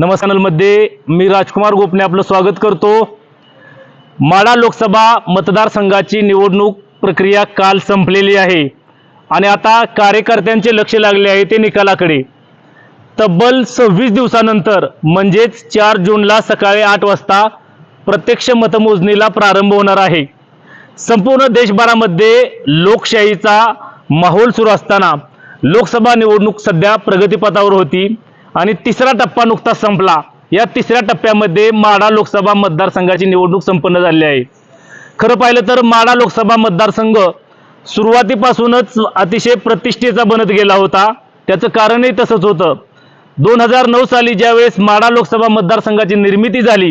नमस्कारमध्ये मी राजकुमार गोपने आपलं स्वागत करतो. माडा लोकसभा मतदारसंघाची निवडणूक प्रक्रिया काल संपलेली आहे. आणि आता कार्यकर्त्यांचे लक्ष लागले आहे ते निकालाकडे. तब्बल सव्वीस दिवसानंतर म्हणजेच चार जूनला सकाळी आठ वाजता प्रत्यक्ष मतमोजणीला प्रारंभ होणार आहे. संपूर्ण देशभरामध्ये लोकशाहीचा माहोल सुरू असताना लोकसभा निवडणूक सध्या प्रगतीपथावर होती. आणि तिसरा टप्पा नुकताच संपला. या तिसऱ्या टप्प्यामध्ये माडा लोकसभा मतदारसंघाची निवडणूक संपन्न झाली आहे. खरं पाहिलं तर माडा लोकसभा मतदारसंघ सुरुवातीपासूनच अतिशय प्रतिष्ठेचा बनत गेला होता. त्याचं कारणही तसंच होतं. दोन हजार नऊ साली ज्यावेळेस माडा लोकसभा मतदारसंघाची निर्मिती झाली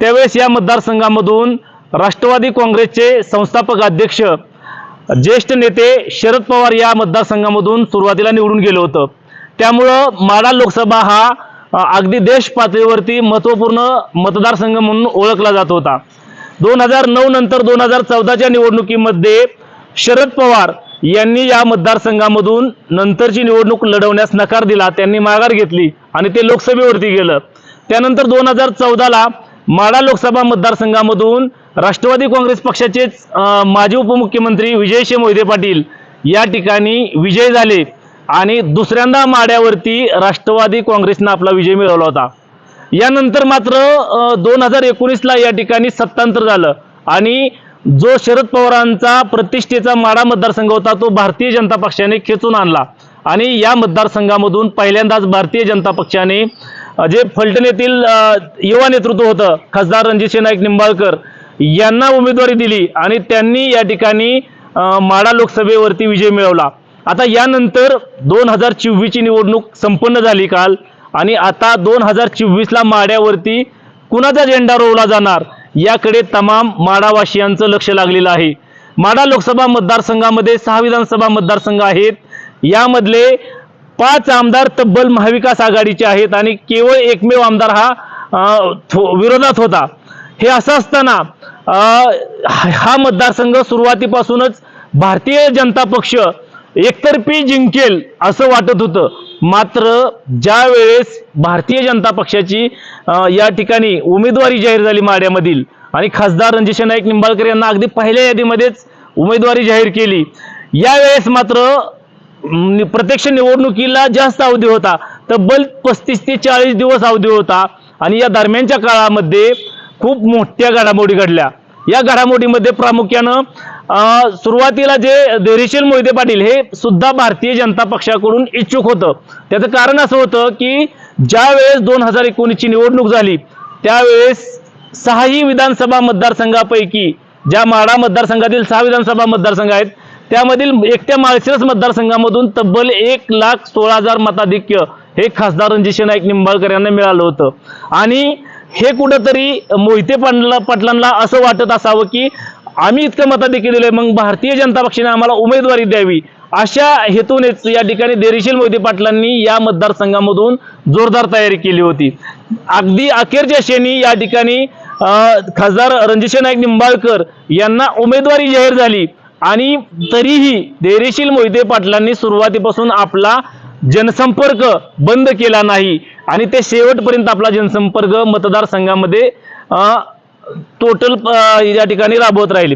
त्यावेळेस या मतदारसंघामधून राष्ट्रवादी काँग्रेसचे संस्थापक अध्यक्ष ज्येष्ठ नेते शरद पवार या मतदारसंघामधून सुरुवातीला निवडून गेलं होतं. त्यामुळं माडा लोकसभा हा अगदी देश पातळीवरती महत्त्वपूर्ण मतदारसंघ म्हणून ओळखला जात होता. दोन हजार नऊ नंतर दोन हजार चौदाच्या निवडणुकीमध्ये शरद पवार यांनी या मतदारसंघामधून नंतरची निवडणूक लढवण्यास नकार दिला त्यांनी माघार घेतली आणि ते लोकसभेवरती गेलं. त्यानंतर दोन हजार चौदाला माडा लोकसभा मतदारसंघामधून राष्ट्रवादी काँग्रेस पक्षाचेच माजी उपमुख्यमंत्री विजयशे मोहिते पाटील या ठिकाणी विजय झाले. आणि दुसऱ्यांदा माड्यावरती राष्ट्रवादी काँग्रेसनं आपला विजय मिळवला होता. यानंतर मात्र दोन हजार एकोणीसला या ठिकाणी सत्तांतर झालं. आणि जो शरद पवारांचा प्रतिष्ठेचा माडा मतदारसंघ होता तो भारतीय जनता पक्षाने खेचून आणला. आणि या मतदारसंघामधून पहिल्यांदाच भारतीय जनता पक्षाने जे फलटण येथील युवा नेतृत्व होतं खासदार रणजितसिंह नाईक निंबाळकर यांना उमेदवारी दिली आणि त्यांनी या ठिकाणी माडा लोकसभेवरती विजय मिळवला. आता यानंतर दोन हजार चोवीसची निवडणूक संपन्न झाली काल. आणि आता दोन हजार चोवीसला माड्यावरती कुणाचा झेंडा रोवला जाणार याकडे तमाम माडावासियांचं लक्ष लागलेलं आहे. माडा लोकसभा मतदारसंघामध्ये सहा विधानसभा मतदारसंघ आहेत. यामधले पाच आमदार तब्बल महाविकास आघाडीचे आहेत आणि केवळ एकमेव आमदार हा थो- विरोधात होता. हे असं असताना हा मतदारसंघ सुरुवातीपासूनच भारतीय जनता पक्ष एकतर्फी जिंकेल असं वाटत होतं. मात्र ज्या वेळेस भारतीय जनता पक्षाची या ठिकाणी उमेदवारी जाहीर झाली माड्यामधील आणि खासदार रणजित नाईक निंबाळकर यांना अगदी पहिल्या यादीमध्येच उमेदवारी जाहीर केली. यावेळेस मात्र प्रत्यक्ष निवडणुकीला जास्त अवधी होता. तब्बल पस्तीस ते चाळीस दिवस अवधी होता आणि या दरम्यानच्या काळामध्ये खूप मोठ्या घडामोडी घडल्या. या घडामोडीमध्ये प्रामुख्यानं सुरुवातीला जे देरीशील मोहिते पाटील हे सुद्धा भारतीय जनता पक्षाकडून इच्छुक होतं. त्याचं कारण असं होतं की ज्या वेळेस दोन हजार एकोणीसची निवडणूक झाली त्यावेळेस सहाही विधानसभा मतदारसंघापैकी ज्या माडा मतदारसंघातील सहा विधानसभा मतदारसंघ आहेत त्यामधील एकट्या माळशिरस मतदारसंघामधून तब्बल एक लाख सोळा हजार मताधिक्य हे खासदार रणजित नाईक निंबाळकर यांना मिळालं होतं. आणि हे कुठंतरी मोहिते पाटला पाटलांना असं वाटत असावं की आम्ही इतकं मताधिक्य दिलंय मग भारतीय जनता पक्षाने आम्हाला उमेदवारी द्यावी. अशा हेतूनेच या ठिकाणी देरीशील मोहिते पाटलांनी या मतदारसंघामधून जोरदार तयारी केली होती. अगदी अखेरच्या शेणी या ठिकाणी खासदार रणजित नाईक निंबाळकर यांना उमेदवारी जाहीर झाली. आणि तरीही धैर्यशील मोहिते पाटलांनी सुरुवातीपासून आपला जनसंपर्क बंद केला नाही. आणि ते शेवटपर्यंत आपला जनसंपर्क मतदारसंघामध्ये टोटल या ठिकाणी राबवत राहिले.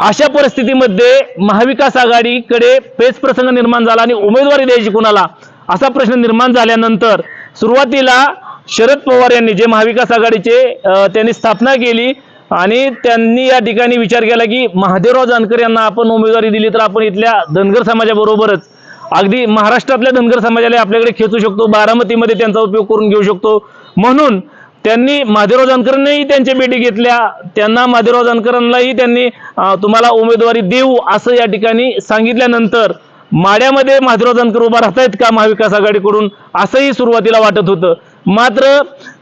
अशा परिस्थितीमध्ये महाविकास आघाडीकडे पेच प्रसंग निर्माण झाला आणि उमेदवारी द्यायची कुणाला? असा प्रश्न निर्माण झाल्यानंतर सुरुवातीला शरद पवार यांनी जे महाविकास आघाडीचे त्यांनी स्थापना केली आणि त्यांनी या ठिकाणी विचार केला की महादेवराव जानकर यांना आपण उमेदवारी दिली तर आपण इथल्या धनगर समाजाबरोबरच अगदी महाराष्ट्रातल्या धनगर समाजाला आपल्याकडे खेचू शकतो बारामतीमध्ये त्यांचा उपयोग करून घेऊ शकतो. म्हणून त्यांनी महादेवराव जानकरांनीही त्यांच्या भेटी घेतल्या. त्यांना महादेवराव जानकरांनाही त्यांनी तुम्हाला उमेदवारी देऊ असं या ठिकाणी सांगितल्यानंतर माड्यामध्ये महादेवराव जानकर उभा राहतायत का महाविकास आघाडीकडून? असंही सुरुवातीला वाटत होतं. मात्र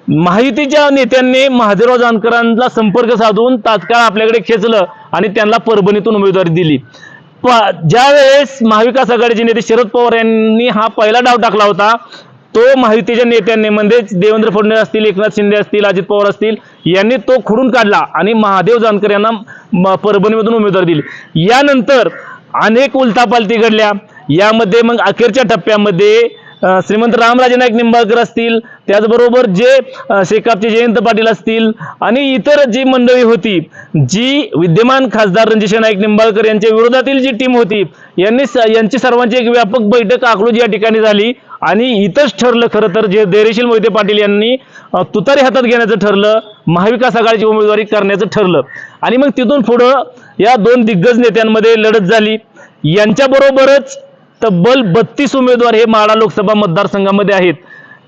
माहितीच्या नेत्यांनी महादेवराव जानकरांना संपर्क साधून तात्काळ आपल्याकडे खेचलं आणि त्यांना परभणीतून उमेदवारी दिली. प- महाविकास आघाडीचे नेते शरद पवार यांनी हा पहिला डाव टाकला होता तो माहितीच्या नेत्यांनी म्हणजेच देवेंद्र फडणवीस असतील एकनाथ शिंदे असतील अजित पवार असतील यांनी तो खुडून काढला आणि महादेव जानकर यांना परभणीमधून उमेदवार दिली. यानंतर अनेक उलथापालथी घडल्या. यामध्ये मग अखेरच्या टप्प्यामध्ये श्रीमंत रामराजे नाईक निंबाळकर असतील त्याचबरोबर जे शेकापचे जयंत पाटील असतील आणि इतर जी मंडळी होती जी विद्यमान खासदार रणजित नाईक निंबाळकर यांच्या विरोधातील जी टीम होती यांनी स- यांची सर्वांची एक व्यापक बैठक अकलूज या ठिकाणी झाली आणि इथंच ठरलं खरं तर जे धैर्यशील मोहिते पाटील यांनी तुतारी हातात घेण्याचं ठरलं महाविकास आघाडीची उमेदवारी करण्याचं ठरलं आणि मग तिथून पुढं या दोन दिग्गज नेत्यांमध्ये लढत झाली यांच्याबरोबरच तब्बल बत्तीस उमेदवार हे माढा लोकसभा मतदारसंघामध्ये आहेत.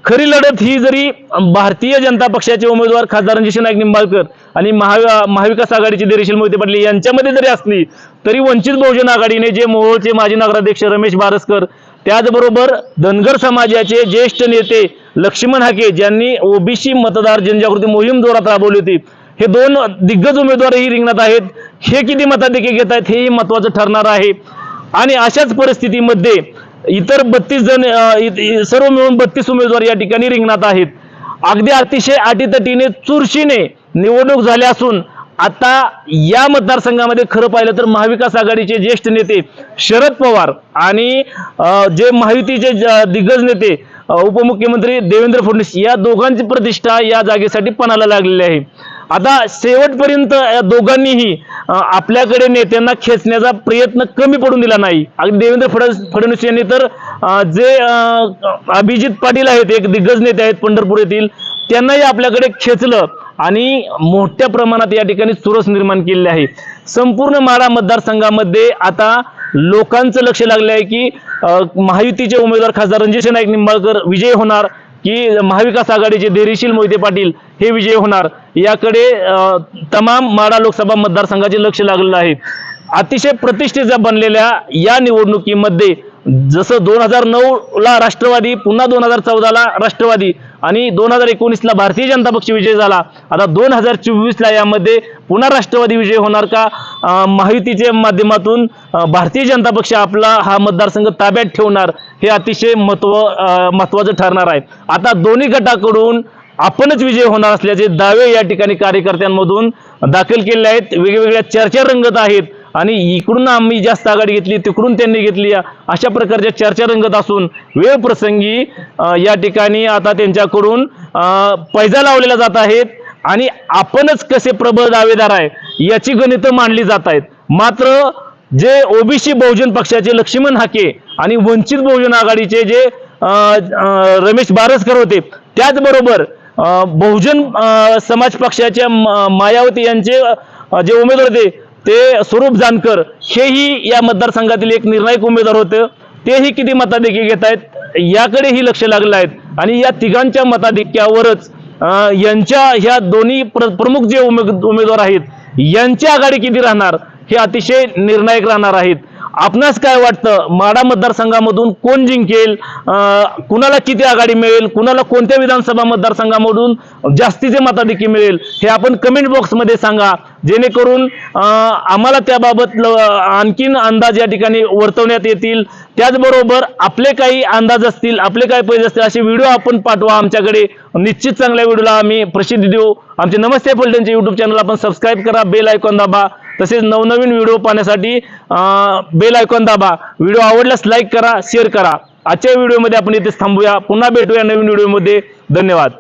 खरी लढत ही जरी भारतीय जनता पक्षाचे उमेदवार खासदार रणजित नाईक निंबाळकर आणि महा महाविकास आघाडीचे धैर्यशील मोहिते पाटील यांच्यामध्ये जरी असली तरी वंचित बहुजन आघाडीने जे मोहोळचे माजी नगराध्यक्ष रमेश बारसकर त्याचबरोबर धनगर समाजाचे ज्येष्ठ नेते लक्ष्मण हाके ज्यांनी ओबीसी मतदार जनजागृती मोहीम जोरात राबवली होती हे दोन दिग्गज उमेदवारही रिंगणात आहेत. हे किती मताधिके घेत आहेत हेही महत्वाचं ठरणार आहे. आणि अशाच परिस्थितीमध्ये इतर बत्तीस जण इ- सर्व मिळून बत्तीस उमेदवार या ठिकाणी रिंगणात आहेत. अगदी अतिशय अटीतटीने चुरशीने निवडणूक झाल्या असून आता या मतदारसंघामध्ये खरं पाहिलं तर महाविकास आघाडीचे ज्येष्ठ नेते शरद पवार आणि जे महायुतीचे ज- दिग्गज नेते उपमुख्यमंत्री देवेंद्र फडणवीस या दोघांची प्रतिष्ठा या जागेसाठी पणाला लागलेली आहे. आता शेवटपर्यंत या दोघांनीही आपल्याकडे नेत्यांना खेचण्याचा प्रयत्न कमी पडून दिला नाही. अगदी देवेंद्र फडणवीस फडणवीस यांनी तर जे अभिजित पाटील आहेत एक दिग्गज नेते आहेत पंढरपूर येथील त्यांनाही आपल्याकडे खेचलं आणि मोठ्या प्रमाणात या ठिकाणी चुरस निर्माण केलेली आहे. संपूर्ण माढा मतदारसंघामध्ये आता लोकांचं लक्ष लागलं आहे की महायुतीचे उमेदवार खासदार रणजित नाईक निंबाळकर विजय होणार. की महाविकास आघाडीचे धैर्यशील मोहिते पाटील हे विजय होणार. याकडे तमाम माडा लोकसभा मतदारसंघाचे लक्ष लागलेलं आहे. अतिशय प्रतिष्ठेचा बनलेल्या या निवडणुकीमध्ये जसं दोन हजार नऊला राष्ट्रवादी पुन्हा दोन हजार चौदाला राष्ट्रवादी आणि दोन हजार एकोणीसला भारतीय जनता पक्ष विजय झाला. आता दोन हजार चोवीसला यामध्ये पुन्हा राष्ट्रवादी विजय होणार का? माहितीच्या माध्यमातून भारतीय जनता पक्ष आपला हा मतदारसंघ ताब्यात ठेवणार हे अतिशय महत्त्व महत्त्वाचं महत्वाचं ठरणार आहे. आता दोन्ही गटाकडून आपणच विजय होणार असल्याचे दावे या ठिकाणी कार्यकर्त्यांमधून दाखल केले आहेत. वेगवेगळ्या चर्चा रंगत आहेत. आणि इकडून आम्ही जास्त आघाडी घेतली तिकडून त्यांनी घेतली. अशा प्रकारच्या चर्चा रंगत असून वेळ प्रसंगी या ठिकाणी आता त्यांच्याकडून पैजा लावलेल्या जात आहेत आणि आपणच कसे प्रबळ दावेदार आहे याची गणितं मांडली जात आहेत. मात्र जे ओबीसी बहुजन पक्षाचे लक्ष्मण हाके आणि वंचित बहुजन आघाडीचे जे रमेश बारसकर होते त्याचबरोबर बहुजन समाज पक्षाच्या म- मायावती यांचे जे उमेदवार होते ते स्वरूप जानकर हेही या मतदारसंघातील एक निर्णायक उमेदवार होते. तेही किती मताधिक्य घेत आहेत याकडेही लक्ष लागलं आहेत आणि या तिघांच्या मताधिक्यावरच यांच्या ह्या दोन्ही प्र प्रमुख जे उमेद उमेदवार आहेत यांची आघाडी किती राहणार हे अतिशय निर्णायक राहणार आहेत. आपणास काय वाटतं? माडा मतदारसंघामधून कोण जिंकेल? कुणाला किती आघाडी मिळेल? कुणाला कोणत्या विधानसभा मतदारसंघामधून जास्तीचे मताधिकी मिळेल? हे आपण कमेंट बॉक्समध्ये सांगा. जेणेकरून आम्हाला त्याबाबत ल- आणखीन अंदाज या ठिकाणी वर्तवण्यात येतील. त्याचबरोबर आपले काही अंदाज असतील आपले काही पैसे असतील असे व्हिडिओ आपण पाठवा आमच्याकडे. निश्चित चांगल्या व्हिडिओला आम्ही प्रसिद्धी देऊ. आमचे नमस्ते पलटनचे युट्यूब चॅनल आपण सबस्क्राईब करा बेल ऐकून दाबा. तसेच नवनवीन व्हिडिओ पाहण्यासाठी बेल आयकॉन दाबा. व्हिडिओ आवडल्यास लाईक करा शेअर करा. आजच्या व्हिडिओमध्ये आपण इथेच थांबूया. पुन्हा भेटूया नवीन व्हिडिओमध्ये. धन्यवाद.